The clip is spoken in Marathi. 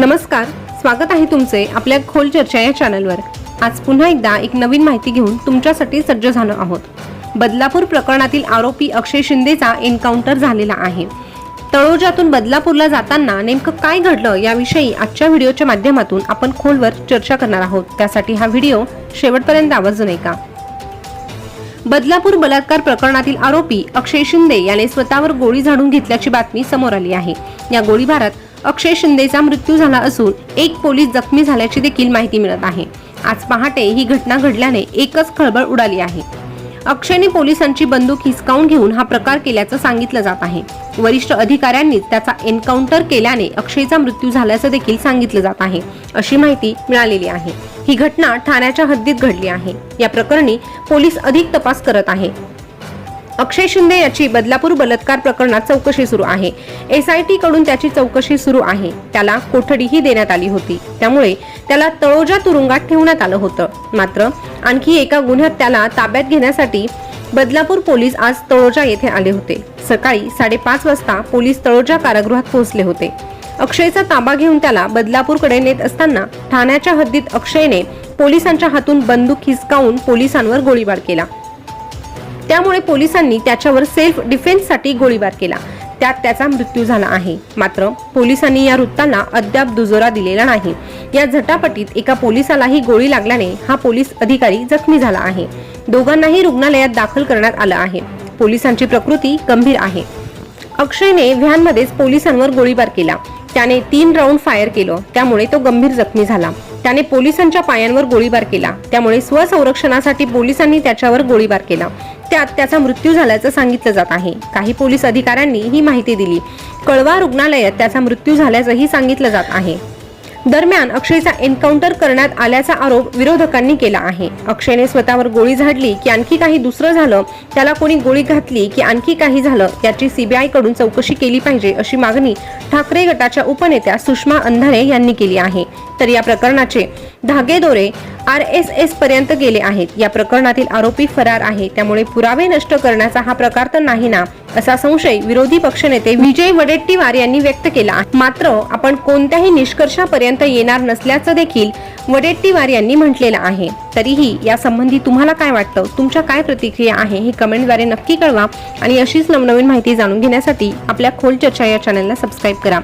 नमस्कार स्वागत आहे तुमचे आपल्या खोल चर्चा या चॅनलवर. आज पुन्हा एकदा एक नवीन माहिती घेऊन तुमच्यासाठी सज्ज झालो आहोत. बदलापूर प्रकरणातील आरोपी अक्षय शिंदेचा एन्काउंटर झालेला आहे. तळोजातून बदलापूरला जाताना नेमकं काय घडलं याविषयी आजच्या व्हिडिओच्या माध्यमातून आपण खोलवर चर्चा करणार आहोत. त्यासाठी हा व्हिडिओ शेवटपर्यंत आवर्जून ऐका. बदलापूर बलात्कार प्रकरणातील आरोपी अक्षय शिंदे याने स्वतःवर गोळी झाडून घेतल्याची बातमी समोर आली आहे. या गोळीबारात अक्षय शिंदेचा मृत्यू झाला असून एक पोलीस जखमी झाल्याची देखील माहिती मिळत आहे. आज पहाटे ही घटना घडल्याने एकच खळबळ उडाली आहे. अक्षयने पोलिसांची बंदूक हिसकावून घेऊन हा प्रकार केल्याचं सांगितलं जात आहे. वरिष्ठ अधिकाऱ्यांनीच त्याचा एन्काउंटर केल्याने अक्षयचा मृत्यू झाल्याचं देखील सांगितलं जात आहे. अशी माहिती मिळालेली आहे. ही घटना ठाण्याच्या हद्दीत घडली आहे. या प्रकरणी पोलीस अधिक तपास करत आहे. अक्षय शिंदे याची बदलापूर बलात्कार प्रकरणात चौकशी सुरू आहे. एसआयटी कडून त्याची चौकशी सुरू आहे. त्याला कोठडीही देण्यात आली होती. त्यामुळे त्याला तळोजा तुरुंगात ठेवण्यात आलं होतं. मात्र आणखी एका गुन्ह्यात त्याला ताब्यात घेण्यासाठी बदलापूर पोलीस आज तळोजा येथे आले होते. सकाळी साडेपाच वाजता पोलीस तळोजा कारागृहात पोहोचले होते. अक्षयचा ताबा घेऊन त्याला बदलापूरकडे नेत असताना ठाण्याच्या हद्दीत अक्षयने पोलिसांच्या हातून बंदूक हिसकावून पोलिसांवर गोळीबार केला. त्यामुळे पोलिसांनी त्याच्यावर सेल्फ डिफेन्ससाठी गोळीबार केला. त्यात त्याचा मृत्यू झाला आहे. मात्र पोलिसांनी या वृत्ताला अद्याप दुजोरा दिलेला नाही. या झटापटीत एका पोलिसालाही गोळी लागल्याने हा पोलीस अधिकारी जखमी झाला आहे. दोघांनाही रुग्णालयात दाखल करण्यात आलं आहे. पोलिसांची प्रकृती गंभीर आहे. अक्षयने व्हॅनमध्येच पोलिसांवर गोळीबार केला. त्याने तीन राऊंड फायर केलं. त्यामुळे तो गंभीर जखमी झाला. त्याने पोलिसांच्या पायांवर गोळीबार केला. त्यामुळे स्वसंरक्षणासाठी पोलिसांनी त्याच्यावर गोळीबार केला. त्यात त्याचा मृत्यू झाल्याचं सांगितलं जात आहे. काही पोलीस अधिकाऱ्यांनी ही माहिती दिली. कळवा रुग्णालयात त्याचा मृत्यू झाल्याचंही सांगितलं जात आहे. दरम्यान अक्षयचा एन्काउंटर करण्यात आल्याचा आरोप विरोधकांनी केला आहे. अक्षयने स्वतःवर गोळी झाडली की आणखी काही दुसरं झालं त्याला कोणी गोळी घातली की आणखी काही झालं याची सीबीआयकडून चौकशी केली पाहिजे अशी मागणी ठाकरे गटाच्या उपनेत्या सुषमा अंधारे यांनी केली आहे. तर या प्रकरणाचे धागेदोरे आर एस एस पर्यंत गेले आहेत. या प्रकरणातील आरोपी फरार आहे. त्यामुळे पुरावे नष्ट करण्याचा हा प्रकार तर नाही ना? असा संशय विरोधी पक्षनेते विजय वडेट्टीवार यांनी व्यक्त केला मात्र आपण कोणत्याही निष्कर्षापर्यंत येणार नसल्याचं देखील वडेट्टीवार यांनी म्हटलेलं आहे. तरीही या संबंधी तुम्हाला काय वाटतं? तुमच्या काय प्रतिक्रिया आहे? हे कमेंटद्वारे नक्की कळवा. आणि अशीच नवनवीन माहिती जाणून घेण्यासाठी आपल्या खोल चर्चा या चॅनलला सबस्क्राईब करा.